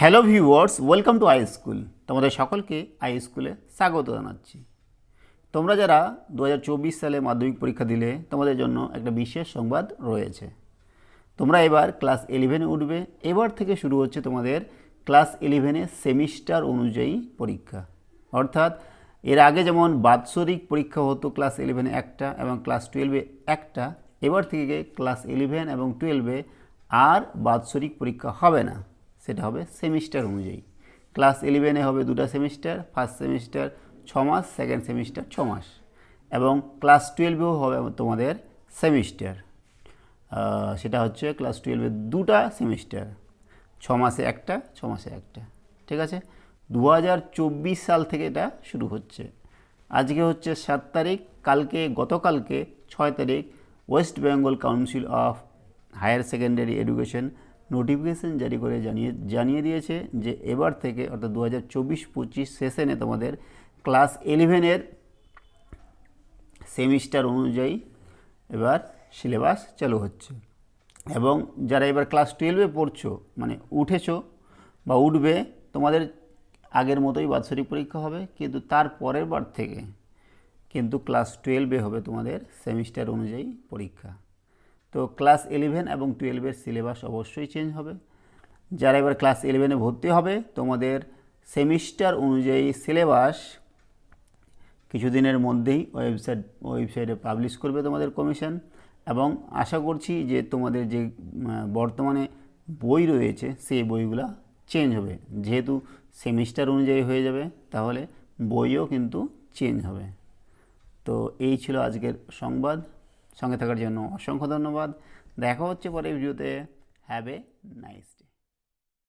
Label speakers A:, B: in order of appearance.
A: Hello viewers, welcome to I school. তোমাদের সকলকে I স্কুলে স্বাগত জানাচ্ছি। তোমরা যারা দু হাজার চব্বিশ সালে মাধ্যমিক পরীক্ষা দিলে, তোমাদের জন্য একটা বিশেষ সংবাদ রয়েছে। তোমরা এবার ক্লাস ইলেভেনে উঠবে। এবার থেকে শুরু হচ্ছে তোমাদের ক্লাস ইলেভেনে সেমিস্টার অনুযায়ী পরীক্ষা। অর্থাৎ এর আগে যেমন বাৎসরিক পরীক্ষা হতো ক্লাস ইলেভেনে একটা এবং ক্লাস টুয়েলভে একটা, এবার থেকে ক্লাস ইলেভেন এবং টুয়েলভে আর বাৎসরিক পরীক্ষা হবে না। সেটা হবে সেমিস্টার অনুযায়ী। ক্লাস ইলেভেনে হবে দুটো সেমিস্টার ফার্স্ট সেমিস্টার ছ মাস সেকেন্ড সেমিস্টার ছ মাস। এবং ক্লাস টুয়েলভেও হবে তোমাদের সেমিস্টার। সেটা হচ্ছে ক্লাস টুয়েলভের দুটা সেমিস্টার। ছ মাসে একটা, ছ মাসে একটা। ঠিক আছে? দু হাজার চব্বিশ সাল থেকে এটা শুরু হচ্ছে। আজকে হচ্ছে সাত তারিখ, কালকে, গতকালকে ছয় তারিখ, West Bengal council of higher secondary education notification জারি করে জানিয়ে জানিয়ে দিয়েছে যে এবার থেকে, অর্থাৎ দু হাজার চব্বিশ পঁচিশ সেশনে তোমাদের ক্লাস ইলেভেনের সেমিস্টার অনুযায়ী এবার সিলেবাস চালু হচ্ছে। এবং যারা এবার ক্লাস টুয়েলভে পড়ছো মানে উঠেছো বা উঠবে, তোমাদের আগের মতোই বাৎসরিক পরীক্ষা হবে, কিন্তু তার পরের বার থেকে কিন্তু ক্লাস টুয়েলভে হবে তোমাদের সেমিস্টার অনুযায়ী পরীক্ষা। তো ক্লাস ইলেভেন এবং টুয়েলভের সিলেবাস অবশ্যই চেঞ্জ হবে। যারা এবার ক্লাস ইলেভেনে ভর্তি হবে, তোমাদের সেমিস্টার অনুযায়ী সিলেবাস কিছুদিনের মধ্যেই ওয়েবসাইট ওয়েবসাইটে পাবলিশ করবে তোমাদের কমিশন এবং আশা করছি যে তোমাদের যে বর্তমানে বই রয়েছে, সেই বইগুলো চেঞ্জ হবে। যেহেতু সেমিস্টার অনুযায়ী হয়ে যাবে, তাহলে বইও কিন্তু চেঞ্জ হবে। তো এই ছিল আজকের সংবাদ। সঙ্গে থাকার জন্য অসংখ্য ধন্যবাদ। দেখা হচ্ছে পরে ভিডিওতে। Have a nice